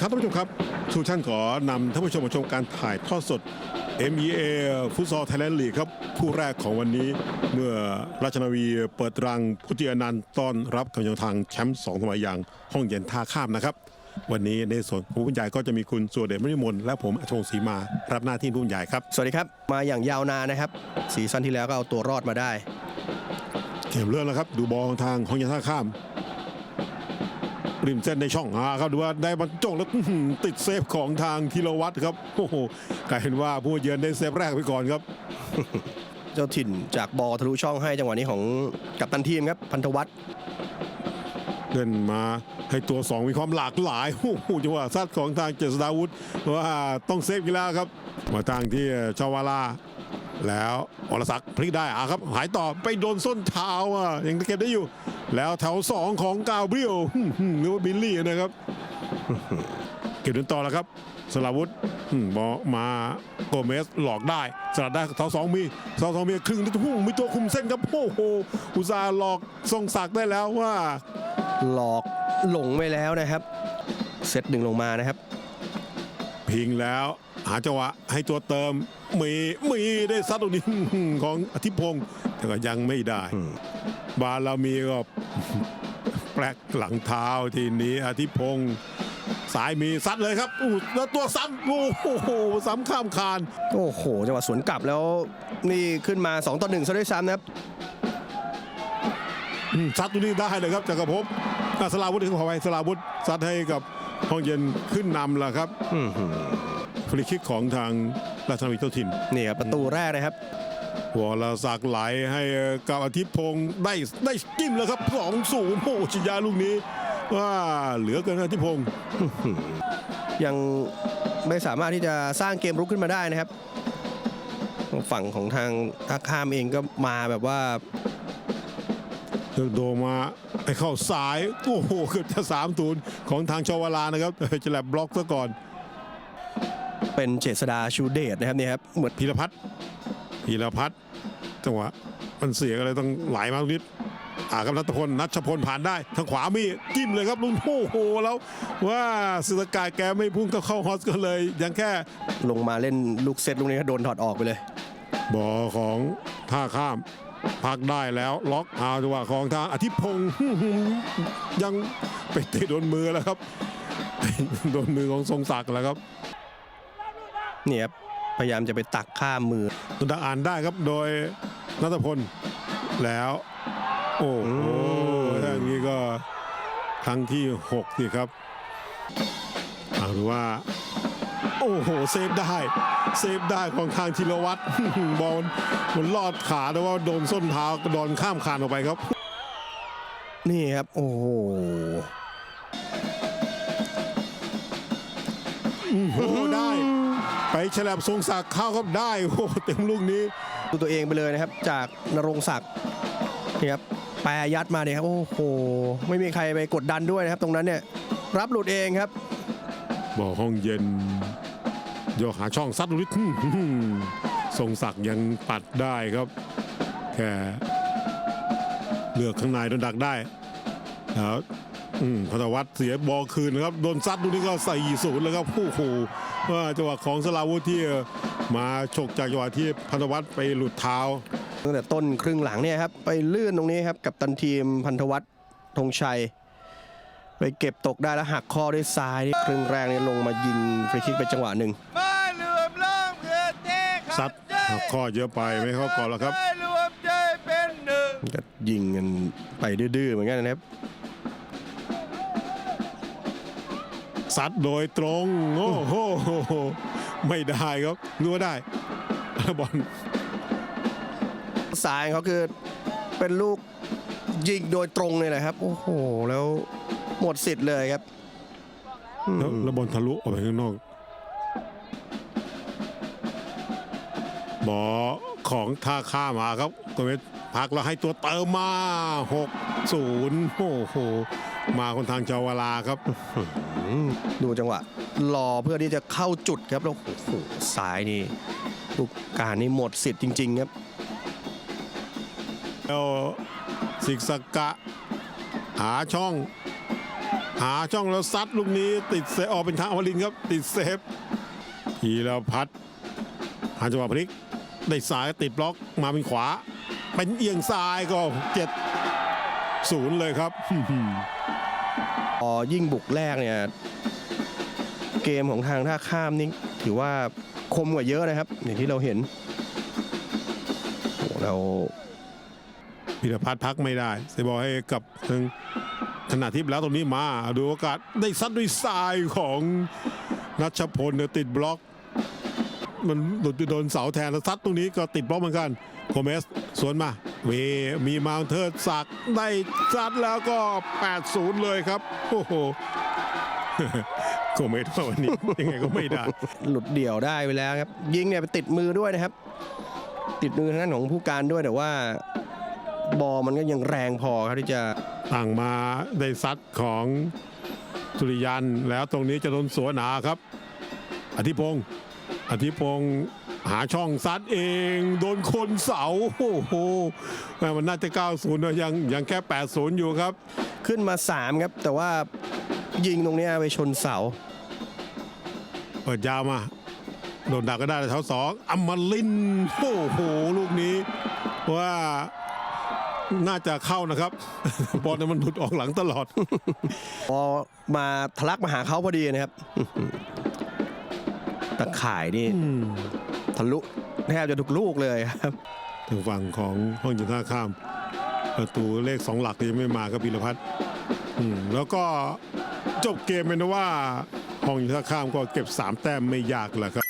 ครับท่านผู้ชมครับทุกท่านขอนำท่านผู้ชมมาชมการถ่ายทอดสด MEA ฟุตซอลไทยแลนด์ลีกครับคู่แรกของวันนี้เมื่อราชนาวีเปิดรังพุทธิอนันต์ต้อนรับกำลังทางแชมป์สองสมัยอย่างห้องเย็นท่าข้ามนะครับ วันนี้ในส่วนของผู้บรรยายก็จะมีคุณสุรเดชมณิมลและผมอชงศรีมารับหน้าที่ผู้บรรยายครับสวัสดีครับ มาอย่างยาวนานนะครับซีซั่นที่แล้วก็เอาตัวรอดมาได้ เกมเรื่องแล้วครับ ดูบอลทางห้องเย็นท่าข้าม ริมเส้นในช่องอ่าครับดูว่าได้บรรจงแล้วอื้อหือติดเซฟของทางธีรวัตรครับโอ้โหกลายเป็นว่าผู้เยือนได้เซฟแรกไปก่อนครับ เจ้าถิ่นจากบอลทะลุช่องให้จังหวะนี้ของกัปตันทีมครับพันธวัฒน์เล่นมาให้ตัวสองมีความหลากหลายโอ้โหจังหวะซัดของทางเจษฎาวุฒิว่าต้องเซฟกันแล้วครับ มาทางที่ชาวาลาแล้วอรศักดิ์พลิกได้อะครับ หายต่อไปโดนส้นเท้าอะยังเก็บได้อยู่ แล้วแถวสองของกาเบรียลอื้อหือหรือว่าบิลลี่นะครับ เก็บเดินต่อแล้วครับ สลาวุธอืมบอลมาโกเมสหลอกได้สลัดได้เท้าสองมีเท้าสองมีครึ่งที่พุ่งมีตัวคุมเส้นครับโอ้โหอุตส่าห์หลอกทรงศักดิ์ได้แล้วว่า หลอกหลงไปแล้วนะครับ เซตหนึ่งลงมานะครับ พิงแล้ว หาจังหวะให้ตัวเติมมีมีได้ซัดตรงนี้ของอธิพงศ์แต่ก็ยังไม่ได้อืม บาลามีก็แปลกหลังเท้าทีนี้อธิพงศ์สายมีซัดเลยครับอู้แล้วตัวซ้ำโอ้โหซ้ำข้ามคานโอ้โหจังหวะสวนกลับแล้วนี่ขึ้นมา 2 ต่อ1ซะด้วยซ้ำนะครับอืมซัดตรงนี้ได้เลยครับจักรภพอะสลาวุธถึงขอไว้สลาวุธซัดให้กับห้องเย็นขึ้นนำแล้วครับอื้อหือฟรีคิกของทางราชนาวีเจ้าถิ่นนี่ครับประตูแรกนะครับ วรศักดิ์ไหลให้กับอาทิตย์พงศ์ได้ได้จิ้มแล้วครับสองศูนย์โอ้โหชิยาลูกนี้ว่าเหลือเกินอาทิตย์พงศ์ยังไม่สามารถที่จะสร้างเกมรุกขึ้นมาได้นะครับ ฝั่งของทางท่าข้ามเองก็มาแบบว่าโดมาให้เข้าสายโอ้โหเกือบจะสามศูนย์ของทางชาวลานะครับจะแลบบล็อกซะก่อน เป็นเจษดาชูเดชนะครับเนี่ยครับเหมือนพีรพัฒน์ พีรพัฒน์จังหวะมันเสียอะไรต้องไหลมาตรงนิดอ่ากับนัทพลนัชพลผ่านได้ทางขวามีจิ้มเลยครับลุงโอ้โหแล้วว่าสุสกายแกไม่พุ่งเข้าเข้าฮอสก็เลย ยังแค่ลงมาเล่นลูกเซตลูกนี้ก็โดนถอดออกไปเลย บอของท่าข้ามพักได้แล้วล็อกเอาจังหวะของทางอธิพงศ์ยังไปเตะโดนมือแล้วครับ โดนมือของทรงศักดิ์แล้วครับเนี่ยครับ พยายามจะไปตักข้ามมือตุนดาอ่านได้ครับโดยนัทพลแล้ว โอ้โหอืมถ้าอย่างนี้ก็ครั้งที่6นี่ครับเอาดูว่า โอ้โหเซฟได้เซฟได้ของทางธีรวัตรบอลมันลอดขาแต่ว่าโดนส้นเท้ากระโดนข้ามคานออกไปครับ นี่ครับ โอ้โหโอ้โหได้ไป ฉลับทรงศักดิ์เข้าครับได้โอ้โหเต็มลูกนี้ ดูตัวเองไปเลยนะครับ จากนรงศักดิ์นี่ครับแปรยัดมาเนี่ยครับโอ้โหไม่มีใครไปกดดันด้วยนะครับ ตรงนั้นเนี่ยรับหลุดเองครับบ่อห้องเย็นโยกหาช่องซัดลูกนี้อื้อหือทรงศักดิ์ยังปัดได้ครับแค่เลือกข้างในโดนดักได้แล้วอืม พัทวัฒน์เสียบอลคืนนะครับโดนซัดลูกนี้ก็ใส่ศูนย์แล้วครับโอ้โหว่าจังหวะของสลาวุธที่มาฉกจากจังหวะที่พัทวัฒน์ไปหลุดเท้าตั้งแต่ต้นครึ่งหลังเนี่ยครับไปลื่นตรงนี้ครับกับตันทีมพันธวัฒน์ธงชัย ไปเก็บตกได้แล้วหักข้อด้วยซ้ายครึ่งแรกนี่ลงมายิงฟรีคิกไปจังหวะหนึ่งไม่รวมร่างเพื่อเต้ขัซัดหักข้อเยอะไปไม่เข้าก่อนแล้วครับไม่รวมใจเป็นหนึ่งก็ยิงกันไปดื้อๆเหมือนกันนะครับ ซัดโดยตรง โอ้โหไม่ได้ครับรู้ว่าได้บอลซ้ายเขาคือเป็นลูกยิงโดยตรงเลยนะครับ โอ้โห แล้วหมดสิทธิ์เลยครับอืมแล้วแล้วบอลทะลุออกไปข้างนอกบอลของท่าข้ามาครับตัวเวทพักแล้วให้ตัวเติมมา 6 0 โอ้โห มาคนทางเจาวลาครับอืมดูจังหวะรอเพื่อที่จะเข้าจุดครับแล้วโอ้โหซ้ายนี่ลูกการนี่หมดสิทธิ์จริง ๆ ครับแล้วสิกสกะ หาช่อง หาช่องแล้วซัดลูกนี้ติดเซฟออกเป็นทางอมรินทร์ครับ ติดเซฟทีละพัดหาจังหวะพลิก ได้ซ้ายติดบล็อกมาเป็นขวา เป็นเอียงซ้ายก็เจ็ด ศูนย์เลยครับพอยิ่งบุกแรกเนี่ย เกมของทางท่าข้ามนี่ถือว่าคมกว่าเยอะนะครับ อย่างที่เราเห็นเราพิรพัฒน์พักไม่ได้เซบอลให้กับทางขณะที่แล้วตรงนี้มาดูโอกาสได้ซัดด้วยทรายของนัชพลเนี่ยติดบล็อก มันหลุดไปโดนเสาแทนแล้วซัดตรงนี้ก็ติดบล็อกเหมือนกันโกเมสสวนมา เวมีมาเทิร์ดสักได้ซัดแล้วก็ 8-0 เลยครับ โอ้โหโกเมสว่าวันนี้ยังไงก็ไม่ได้ หลุดเดี่ยวได้ไปแล้วครับ ยิงเนี่ยไปติดมือด้วยนะครับ ติดมือทางด้านของผู้การด้วยแต่ว่า บอลมันก็ยังแรงพอครับที่จะตั้งมาได้ซัดของสุริยันแล้วตรงนี้จะโดนสวนหนาครับ อธิพงศ์ อธิพงศ์หาช่องซัดเอง โดนคนเสาโอ้โหแม่มันน่าจะ 90นะยังยังแค่ 80 อยู่ครับ ขึ้นมา 3 ครับ แต่ว่ายิงตรงเนี้ยไปชนเสา เปิดยาวมา โดนดักก็ได้แถวสองอมลินทร์โอ้โห ลูกนี้ว่าน่าจะเข้านะครับ บอลนั้นมันหลุดออกหลังตลอด พอมาทะลักมาหาเขาพอดีนะครับ ตะข่ายนี่ทะลุแทบจะทุกลูกเลยครับทางฝั่งของห้องยิงท่าข้าม ประตูเลขสองหลักยังไม่มาครับพิรพัฒน์อืมแล้วก็จบเกมเป็นว่าห้องยิงท่าข้ามก็เก็บ 3 แต้มไม่ยากแหละครับ